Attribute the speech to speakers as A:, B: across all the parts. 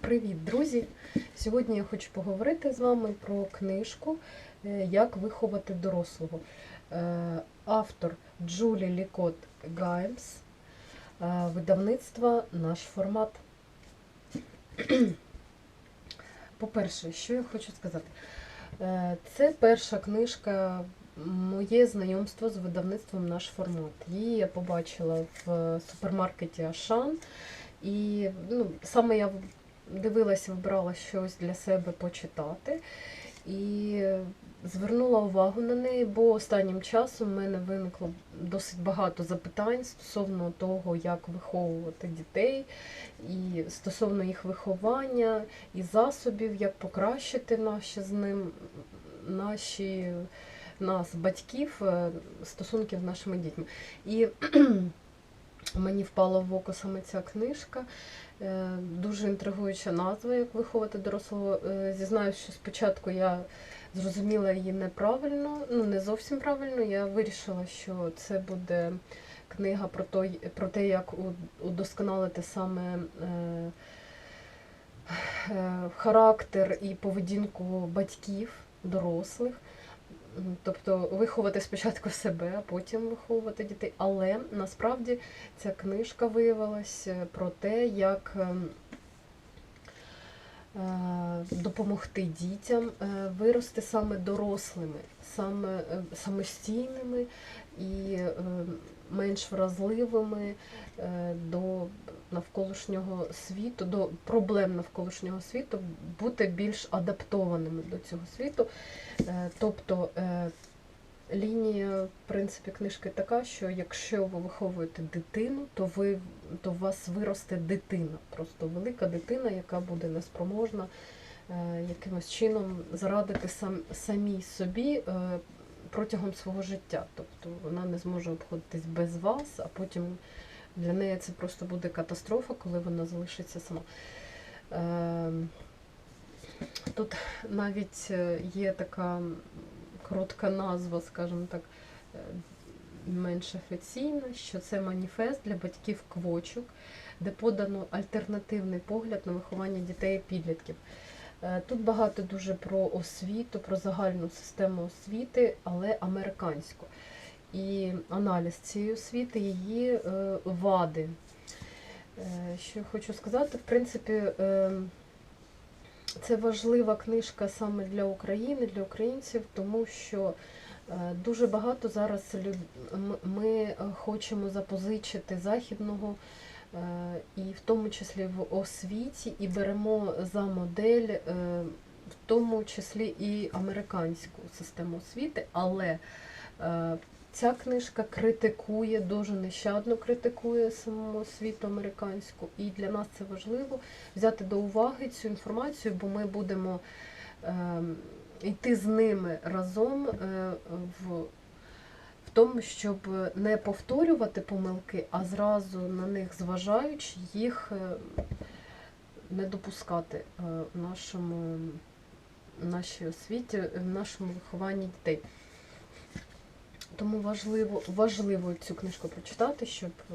A: Привіт, друзі! Сьогодні я хочу поговорити з вами про книжку е, Як виховати дорослого. Е, Автор Джулі Лікот Гаймс, е, видавництво Наш формат. По-перше, що я хочу сказати? Це перша книжка, моє знайомство з видавництвом Наш формат. Її я побачила в супермаркеті Ашан. І ну, саме я дивилася, вибрала щось для себе почитати і звернула увагу на неї, бо останнім часом в мене виникло досить багато запитань стосовно того, як виховувати дітей, і стосовно їх виховання і засобів, як покращити наші з ним наші нас, батьків, е, стосунків з нашими дітьми. І мені впала в око саме ця книжка. Е, Дуже інтригуюча назва, як виховати дорослого. Е, Зізнаюсь, що спочатку я зрозуміла її неправильно, ну не зовсім правильно. Я вирішила, що це буде книга про той, про те, як удосконалити саме е, характер і поведінку батьків, дорослих. Тобто виховати спочатку себе, а потім виховувати дітей. Але насправді ця книжка виявилась е, про те, як ем, е, допомогти дітям е, вирости саме дорослими, саме е, самостійними і е, менш вразливими е, до навколишнього світу, до проблем навколишнього світу, бути більш адаптованими до цього світу. Е, Тобто е, лінія, в принципі, книжки така, що якщо ви виховуєте дитину, то ви то у вас виросте дитина, просто велика дитина, яка буде неспроможна якимось чином зарадити сам, самій собі протягом свого життя. Тобто вона не зможе обходитись без вас, а потім для неї це просто буде катастрофа, коли вона залишиться сама. Е, Тут навіть е, є така коротка назва, скажімо так, е, менш офіційна, що це маніфест для батьків квочок, де подано альтернативний погляд на виховання дітей і підлітків. Е, Тут багато дуже про освіту, про загальну систему освіти, але американську. І аналіз цієї освіти, її е, вади. Е, Що я хочу сказати, в принципі, це важлива книжка саме для України, для українців, тому що дуже багато зараз ми хочемо запозичити західного, і в тому числі в освіті, і беремо за модель, е, в тому числі і американську систему освіти, але е, Ця книжка критикує, дуже нещадно критикує саму освіту американську, і для нас це важливо взяти до уваги цю інформацію, бо ми будемо е, йти з ними разом е, в тому, щоб не повторювати помилки, а зразу на них зважаючи, їх е, не допускати е, в нашому в нашій освіті, в нашому вихованні дітей. Тому важливо, важливо цю книжку прочитати, щоб е,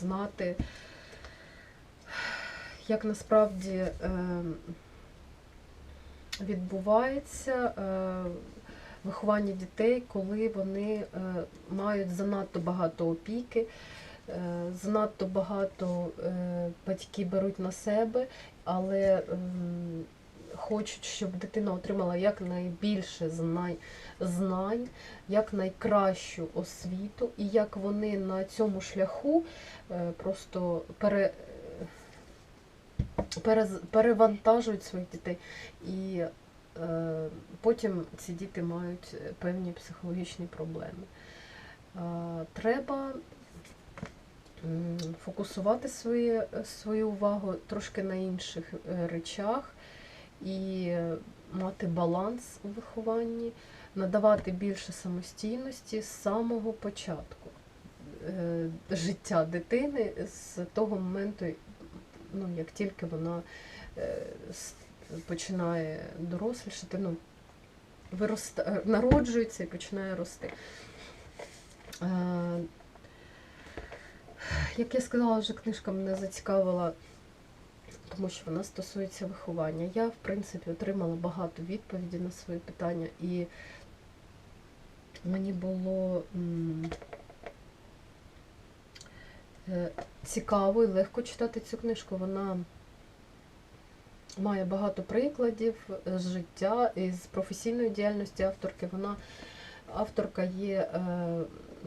A: знати, як насправді відбувається виховання дітей, коли вони е, мають занадто багато опіки, е, занадто багато е, батьки беруть на себе, але хочуть, щоб дитина отримала якнайбільше знань, знань, як найкращу освіту, і як вони на цьому шляху просто пере, перевантажують своїх дітей. І потім ці діти мають певні психологічні проблеми. Е, Треба фокусувати своє, свою увагу трошки на інших е, речах і е, мати баланс у вихованні, надавати більше самостійності з самого початку е, життя дитини з того моменту, ну, як тільки вона е, починає дорослішати, ну, вироста, е, народжується і починає рости. Е, Як я сказала, вже книжка мене зацікавила тому що вона стосується виховання. Я, в принципі, отримала багато відповідей на свої питання, і мені було е, цікаво і легко читати цю книжку. Вона має багато прикладів з життя і з професійної діяльності авторки. Вона авторка є, е,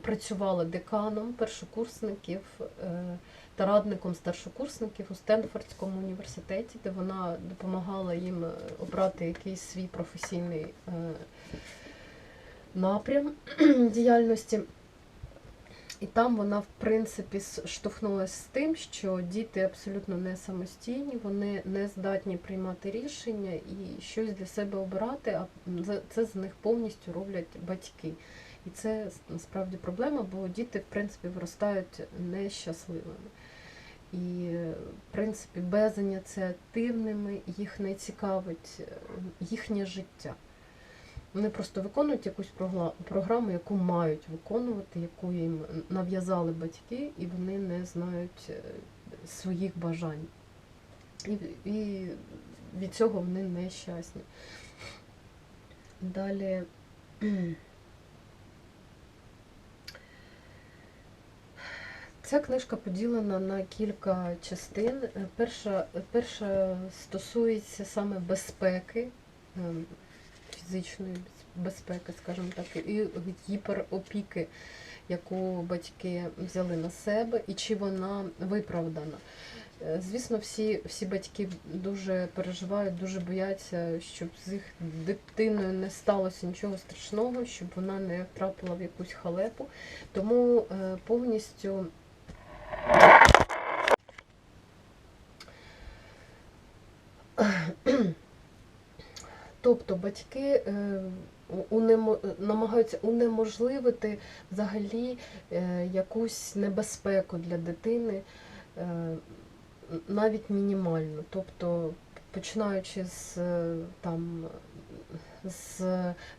A: працювала деканом першокурсників е, та радником старшокурсників у Стенфордському університеті, де вона допомагала їм е, обрати якийсь свій професійний е, напрям діяльності. І там вона, в принципі, штовхнулася з тим, що діти абсолютно не самостійні, вони не здатні приймати рішення і щось для себе обирати, а це з них повністю роблять батьки. І це насправді проблема, бо діти, в принципі, виростають нещасливими. І, в принципі, безініціативними їх не цікавить е, їхнє життя. Вони просто виконують якусь програму, яку мають виконувати, яку їм нав'язали батьки, і вони не знають е, своїх бажань. І, і від цього вони нещасні. Далі. Ця книжка поділена на кілька частин. Перша, перша стосується саме безпеки, ем, фізичної безпеки, скажімо так, і гіперопіки, яку батьки взяли на себе, і чи вона виправдана. Е, Звісно, всі, всі батьки дуже переживають, дуже бояться, щоб з їх дитиною не сталося нічого страшного, щоб вона не втрапила в якусь халепу. Тому е, повністю Тобто батьки е, намагаються унеможливити взагалі е, якусь небезпеку для дитини, е, навіть мінімальну. Тобто, починаючи з там. З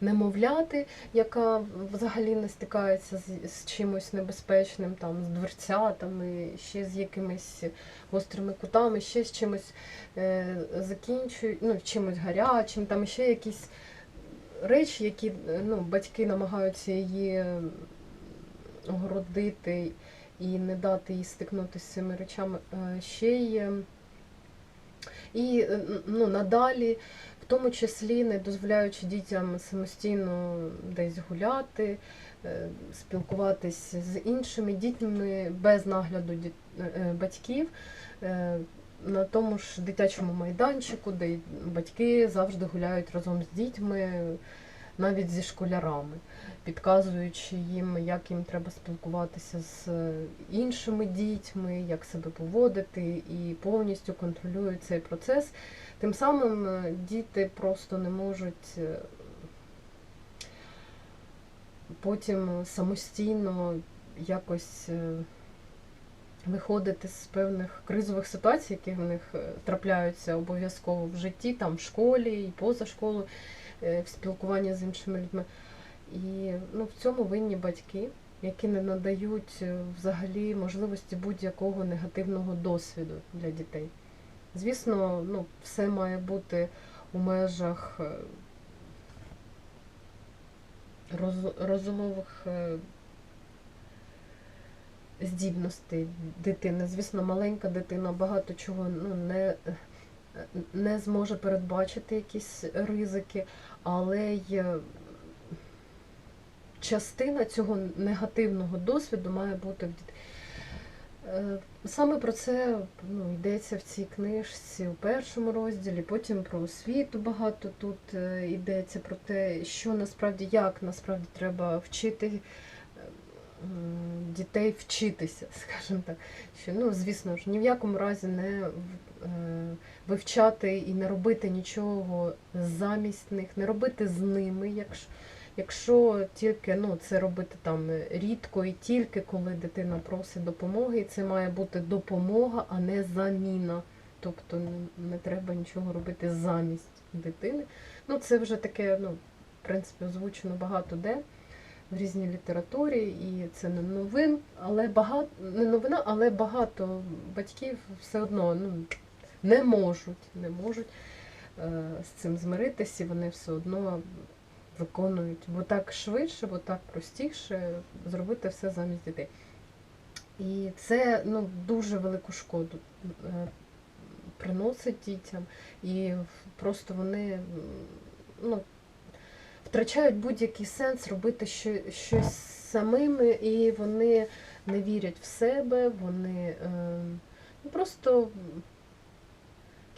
A: немовляти, яка взагалі не стикається з, з чимось небезпечним, там, з дверцятами, ще з якимись гострими кутами, ще з чимось е, закінчують, ну, чимось гарячим, там ще якісь речі, які е, ну, батьки намагаються її огородити і не дати їй стикнутися з цими речами. Е, Ще є. І е, ну, надалі, тому числі не дозволяючи дітям самостійно десь гуляти, е, спілкуватись з іншими дітьми без нагляду е, батьків е, на тому ж дитячому майданчику, де батьки завжди гуляють разом з дітьми, навіть зі школярами, підказуючи їм, як їм треба спілкуватися з іншими дітьми, як себе поводити, і повністю контролюють цей процес. Тим самим е, діти просто не можуть е, потім самостійно якось е, виходити з певних кризових ситуацій, які в них е, трапляються обов'язково в житті, там в школі і поза школою, е, в спілкуванні з іншими людьми. І ну, в цьому винні батьки, які не надають е, взагалі можливості будь-якого негативного досвіду для дітей. Звісно, ну, все має бути у межах е, роз- розумових здібностей дитини. Звісно, маленька дитина багато чого ну, не, не зможе передбачити якісь ризики, але й е, частина цього негативного досвіду має бути в дітей. Саме про це ну, йдеться в цій книжці у першому розділі, потім про освіту багато тут е, йдеться про те, що насправді, як насправді треба вчити дітей вчитися, скажімо так. Що, ну, звісно ж, ні в якому разі не е, вивчати і не робити нічого замість них, не робити з ними, якщо, якщо тільки ну, це робити там рідко і тільки коли дитина просить допомоги, і це має бути допомога, а не заміна. Тобто не, не треба нічого робити замість дитини. Ну, це вже таке, ну, в принципі, озвучено багато де в різній літературі, і це не новин, але багато не новина, але багато батьків все одно ну, не можуть, не можуть е, з цим змиритися, вони все одно виконують, бо так швидше, бо так простіше зробити все замість дітей. І це ну, дуже велику шкоду е, приносить дітям, і просто вони ну, втрачають будь-який сенс робити що- щось самими, і вони не вірять в себе, вони е, ну, просто в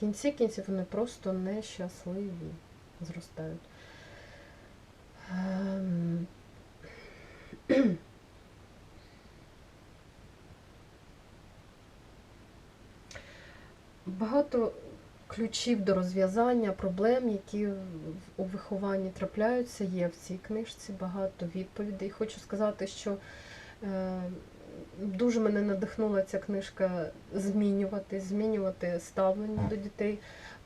A: кінці кінців вони просто нещасливі зростають. Ем, Багато ключів до розв'язання проблем, які у вихованні трапляються, є в цій книжці, багато відповідей. Хочу сказати, що е, дуже мене надихнула ця книжка змінювати, змінювати ставлення до дітей,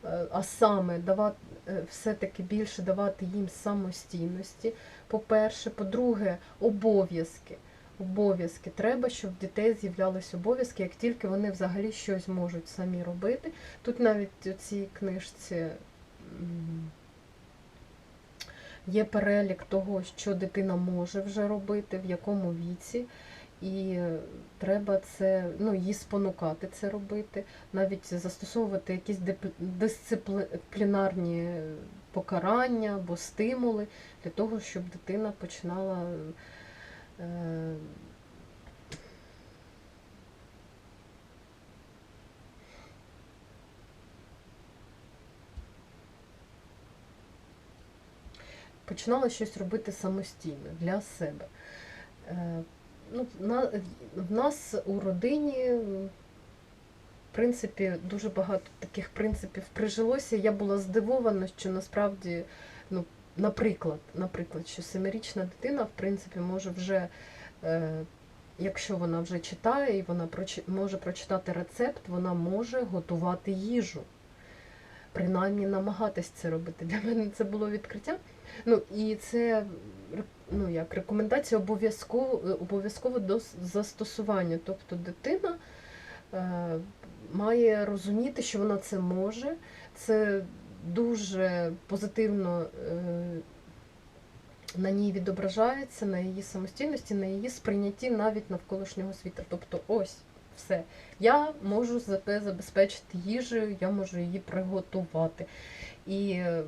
A: е, а саме давати е, все-таки більше давати їм самостійності. По-перше, по-друге, обов'язки. Обов'язки треба, щоб в дітей з'являлись обов'язки, як тільки вони взагалі щось можуть самі робити. Тут навіть у цій книжці є перелік того, що дитина може вже робити, в якому віці. І треба це, ну, її спонукати це робити, навіть застосовувати якісь дисциплінарні покарання або стимули для того, щоб дитина починала починала щось робити самостійно для себе. Е, Ну, на, в нас у родині, в принципі, дуже багато таких принципів прижилося. Я була здивована, що насправді, ну, наприклад, наприклад, що семирічна дитина, в принципі, може вже, е, якщо вона вже читає і вона може прочитати рецепт, вона може готувати їжу. Принаймні намагатись це робити. Для мене це було відкриття. Ну і це ну, як рекомендація обов'язково обов'язково до застосування. Тобто дитина е, має розуміти, що вона це може. Це дуже позитивно е, на ній відображається, на її самостійності, на її сприйнятті навіть навколишнього світу. Тобто, ось все. Я можу забезпечити їжею, я можу її приготувати. І е,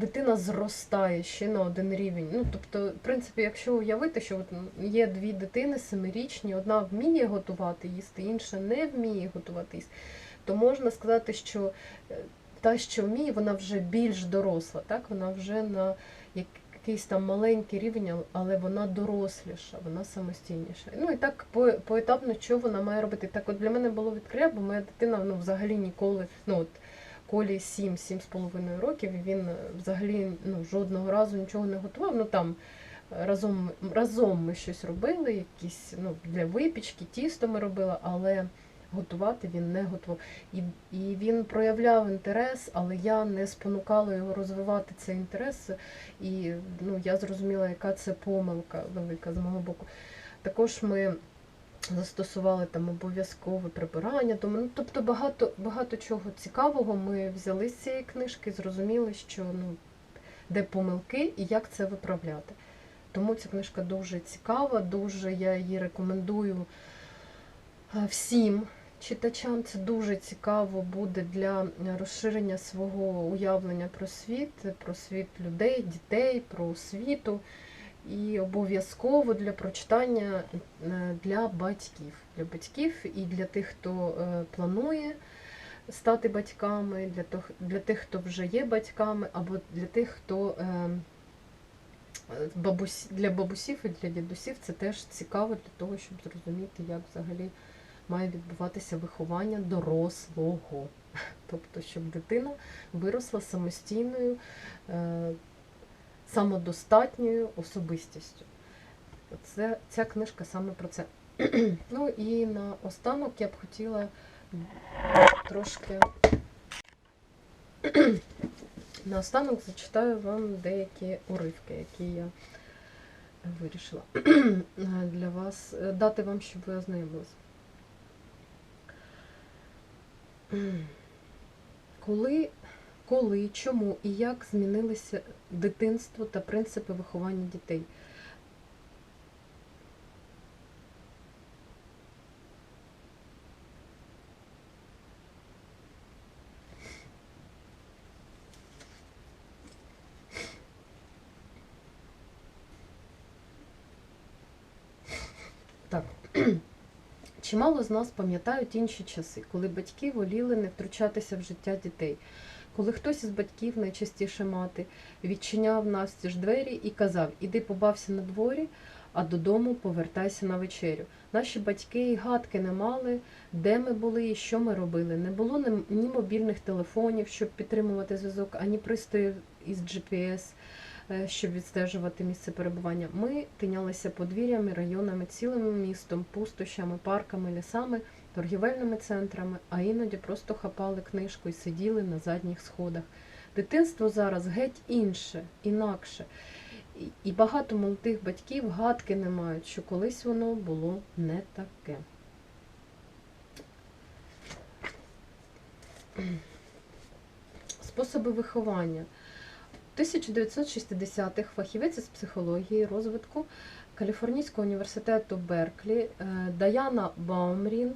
A: дитина зростає ще на один рівень. Ну, тобто, в принципі, якщо уявити, що от є дві дитини семирічні, одна вміє готувати їсти, інша не вміє готувати їсти, то можна сказати, що е, та, що вміє, вона вже більш доросла, так? вона вже на якийсь там маленький рівень, але вона доросліша, вона самостійніша. Ну і так по- поетапно, що вона має робити. Так от для мене було відкриття, бо моя дитина ну, взагалі ніколи, ну от Колі 7-7,5 років, і він е, взагалі ну, жодного разу нічого не готував. Ну там е, разом, разом ми щось робили, якісь ну, для випічки, тісто ми робили, але готувати він не готував. І, і він проявляв інтерес, але я не спонукала його розвивати цей інтерес. І ну, я зрозуміла, яка це помилка велика з мого боку. Також ми застосували там обов'язкове прибирання. Тому, ну, тобто багато, багато чого цікавого ми взяли з цієї книжки, зрозуміли, що ну, де помилки і як це виправляти. Тому ця книжка дуже цікава, дуже я її рекомендую е, всім читачам. Це дуже цікаво буде для розширення свого уявлення про світ, про світ людей, дітей, про освіту. І обов'язково для прочитання е, для батьків. Для батьків і для тих, хто е, планує стати батьками, для тих, для тих, хто вже є батьками, або для тих, хто е, бабусь, для бабусів і для дідусів це теж цікаво для того, щоб зрозуміти, як взагалі має відбуватися виховання дорослого. Тобто, щоб дитина виросла самостійною. е, самодостатньою особистістю. Це, ця книжка саме про це. ну і на останок я б хотіла трошки. на останок зачитаю вам деякі уривки, які я вирішила для вас дати вам, щоб ви ознайомились. Коли, коли, чому і як змінилися дитинство та принципи виховання дітей? Так. Чимало з нас пам'ятають інші часи, коли батьки воліли не втручатися в життя дітей, коли хтось із батьків, найчастіше мати, відчиняв настіж двері і казав: Іди побався на дворі, а додому повертайся на вечерю. Наші батьки і гадки не мали, де ми були і що ми робили. Не було ні- мобільних телефонів, щоб підтримувати зв'язок, ані пристроїв із GPS, щоб відстежувати місце перебування. Ми тинялися подвір'ями, районами, цілим містом, пустощами, парками, лісами, торгівельними центрами, а іноді просто хапали книжку і сиділи на задніх сходах. Дитинство зараз геть інше, інакше. І- І багато молодих батьків гадки не мають, що колись воно було не таке. Способи виховання. У 1960-х фахівець із психології розвитку Каліфорнійського університету Берклі е, Даяна Баумрін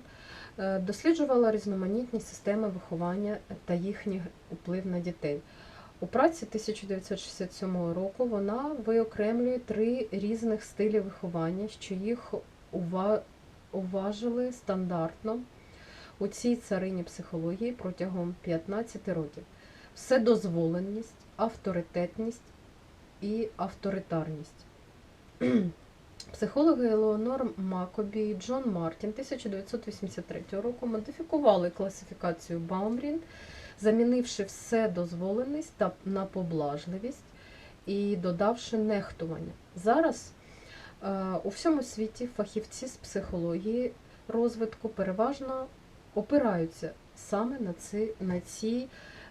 A: е, досліджувала різноманітні системи виховання та їхній вплив на дітей. У праці 1967 року вона виокремлює три різних стилі виховання, що їх ува- уважили стандартно у цій царині психології протягом 15 років. Вседозволеність, авторитетність і авторитарність. Психологи Елеонор Макобі і Джон Мартін 1983 року модифікували класифікацію Баумрін, замінивши вседозволеність та на поблажливість і додавши нехтування. Зараз е, у всьому світі фахівці з психології розвитку переважно опираються саме на ці, на ці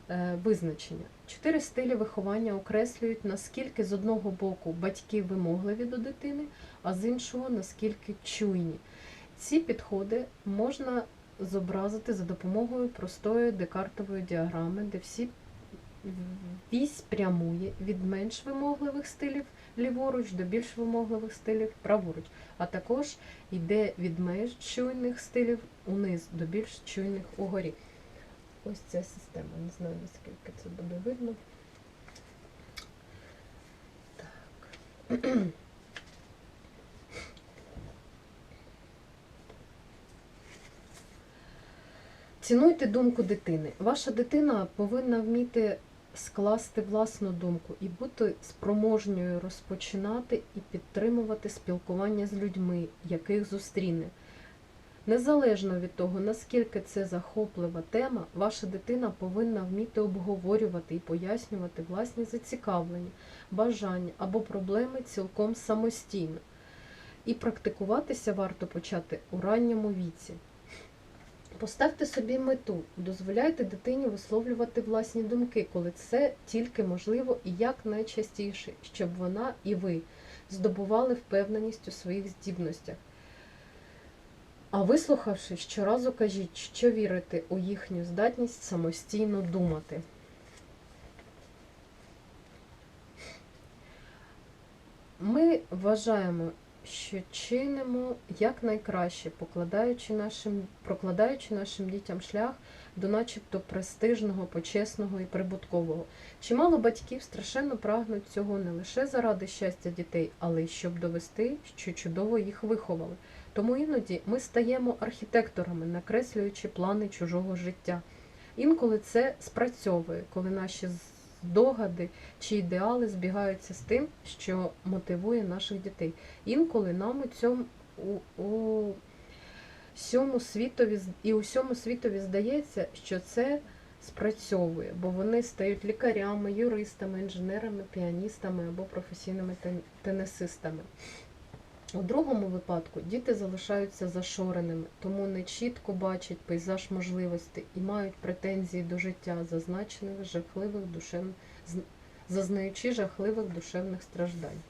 A: е, визначення. Чотири стилі виховання окреслюють, наскільки з одного боку батьки вимогливі до дитини, а з іншого наскільки чуйні. Ці підходи можна зобразити за допомогою простої декартової діаграми, де всі вісь прямує від менш вимогливих стилів ліворуч до більш вимогливих стилів праворуч, а також йде від менш чуйних стилів униз до більш чуйних угорі. Ось ця система. Не знаю, наскільки це буде видно. Так. Цінуйте думку дитини. Ваша дитина повинна вміти скласти власну думку і бути спроможньою розпочинати і підтримувати спілкування з людьми, яких зустріне. Незалежно від того, наскільки це захоплива тема, ваша дитина повинна вміти обговорювати і пояснювати власні зацікавлення, бажання або проблеми цілком самостійно. І практикуватися варто почати у ранньому віці. Поставте собі мету, дозволяйте дитині висловлювати власні думки, коли це тільки можливо і якнайчастіше, щоб вона і ви здобували впевненість у своїх здібностях. А вислухавши, щоразу кажіть, що вірите у їхню здатність самостійно думати. Ми вважаємо, що чинимо якнайкраще, покладаючи нашим, прокладаючи нашим дітям шлях до начебто престижного, почесного і прибуткового. Чимало батьків страшенно прагнуть цього не лише заради щастя дітей, але й щоб довести, що чудово їх виховали. Тому іноді ми стаємо архітекторами, накреслюючи плани чужого життя. Інколи це спрацьовує, коли наші здогади чи ідеали збігаються з тим, що мотивує наших дітей. Інколи нам у цьому у, у всьому світові і усьому світові здається, що це спрацьовує, бо вони стають лікарями, юристами, інженерами, піаністами або професійними тен- тенісистами. У другому випадку діти залишаються зашореними, тому не чітко бачать пейзаж можливостей і мають претензії до життя, зазначених жахливих душев... зазнаючи жахливих душевних страждань.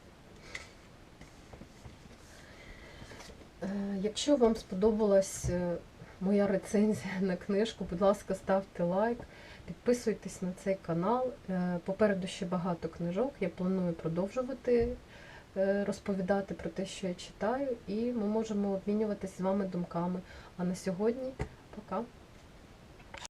A: Е, Якщо вам сподобалась е, моя рецензія на книжку. Будь ласка, ставте лайк, підписуйтесь на цей канал. Е, Попереду ще багато книжок. Я планую продовжувати розповідати про те, що я читаю, і ми можемо обмінюватися з вами думками. А на сьогодні пока.